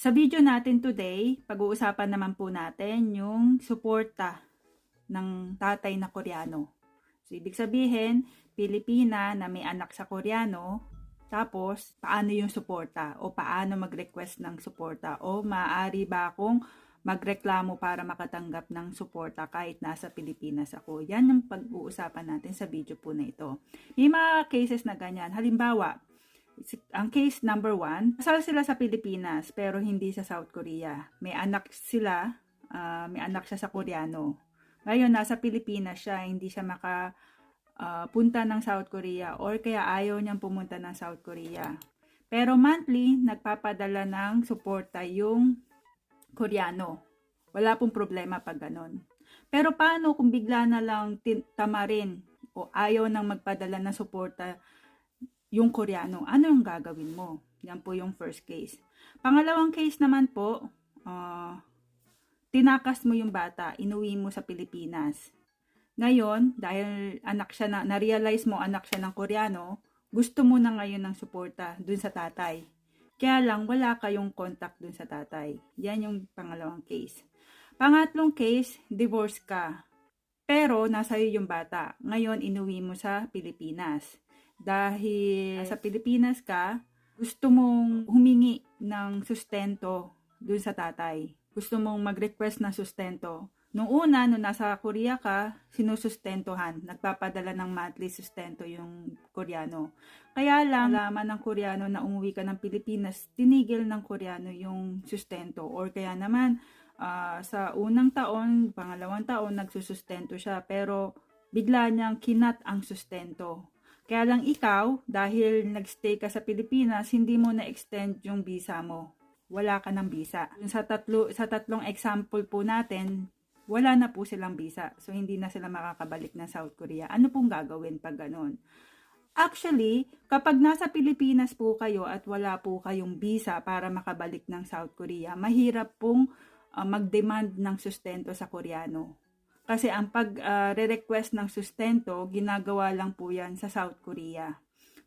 Sa video natin today, pag-uusapan naman po natin yung suporta ng tatay na Koreano. So, ibig sabihin, Pilipina na may anak sa Koreano, tapos, paano yung suporta? O paano mag-request ng suporta? O maaari ba akong magreklamo para makatanggap ng suporta kahit nasa Pilipinas ako? Yan yung pag-uusapan natin sa video po na ito. May mga cases na ganyan. Halimbawa, ang case number one, kasal sila sa Pilipinas pero hindi sa South Korea. May anak sila, uh, may anak siya sa Koreano. Ngayon, nasa Pilipinas siya, hindi siya maka uh, punta ng South Korea or kaya ayaw niyang pumunta ng South Korea. Pero monthly, nagpapadala ng suporta yung Koreano. Wala pong problema pag ganon. Pero paano kung bigla na lang tamarin o ayaw nang magpadala ng suporta yung Koreano? Ano yung gagawin mo? Yan po yung first case. Pangalawang case naman po, uh, tinakas mo yung bata, inuwi mo sa Pilipinas ngayon, dahil anak siya na, na-realize mo anak siya ng Koreano, gusto mo na ngayon ng suporta dun sa tatay. Kaya lang, wala kayong contact dun sa tatay. Yan yung pangalawang case. Pangatlong case, divorce ka. Pero, nasa iyo yung bata. Ngayon, inuwi mo sa Pilipinas. Dahil sa Pilipinas ka, gusto mong humingi ng sustento dun sa tatay. Gusto mong mag-request ng sustento Nung una, nung nasa Korea ka, sinusustentohan. Nagpapadala ng monthly sustento yung Koreano. Kaya lang, alaman ng Koreano na umuwi ka ng Pilipinas, tinigil ng Koreano yung sustento. Or kaya naman, uh, sa unang taon, pangalawang taon, nagsusustento siya. Pero bigla niyang kinat ang sustento. Kaya lang ikaw, dahil nagstay ka sa Pilipinas, hindi mo na-extend yung visa mo. Wala ka ng visa. Sa, tatlo, sa tatlong example po natin, wala na po silang visa. So, hindi na sila makakabalik ng South Korea. Ano pong gagawin pag ganun? Actually, kapag nasa Pilipinas po kayo at wala po kayong visa para makabalik ng South Korea, mahirap pong uh, mag-demand ng sustento sa Koreano. Kasi ang pag-re-request uh, ng sustento, ginagawa lang po yan sa South Korea.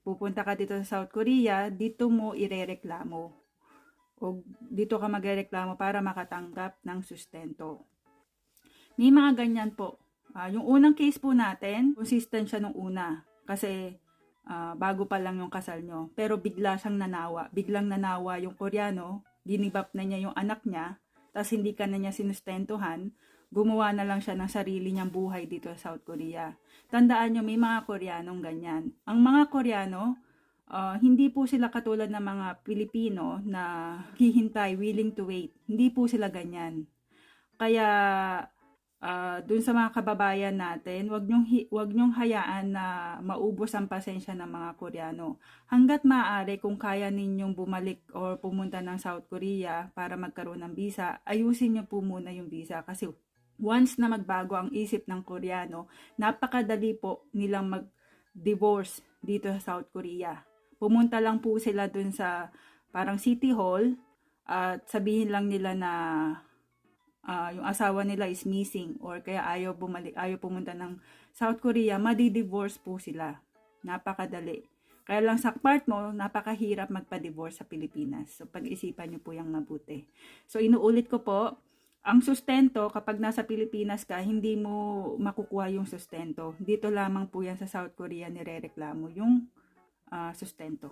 Pupunta ka dito sa South Korea, dito mo irereklamo. O dito ka magrereklamo para makatanggap ng sustento. May mga ganyan po. Uh, yung unang case po natin, consistent siya nung una. Kasi uh, bago pa lang yung kasal nyo. Pero bigla siyang nanawa. Biglang nanawa yung Koreano. Ginibap na niya yung anak niya. Tapos hindi ka na niya sinustentuhan. Gumawa na lang siya ng sarili niyang buhay dito sa South Korea. Tandaan nyo, may mga Koreanong ganyan. Ang mga Koreano, uh, hindi po sila katulad ng mga Pilipino na hihintay, willing to wait. Hindi po sila ganyan. Kaya uh, dun sa mga kababayan natin, wag nyong, wag nyong hayaan na maubos ang pasensya ng mga Koreano. Hanggat maaari kung kaya ninyong bumalik or pumunta ng South Korea para magkaroon ng visa, ayusin niyo po muna yung visa kasi once na magbago ang isip ng Koreano, napakadali po nilang mag-divorce dito sa South Korea. Pumunta lang po sila dun sa parang city hall at sabihin lang nila na uh, yung asawa nila is missing or kaya ayaw bumalik, ayaw pumunta ng South Korea, madi-divorce po sila. Napakadali. Kaya lang sa part mo, napakahirap magpa-divorce sa Pilipinas. So, pag-isipan nyo po yung mabuti. So, inuulit ko po, ang sustento, kapag nasa Pilipinas ka, hindi mo makukuha yung sustento. Dito lamang po yan sa South Korea nire-reklamo yung uh, sustento.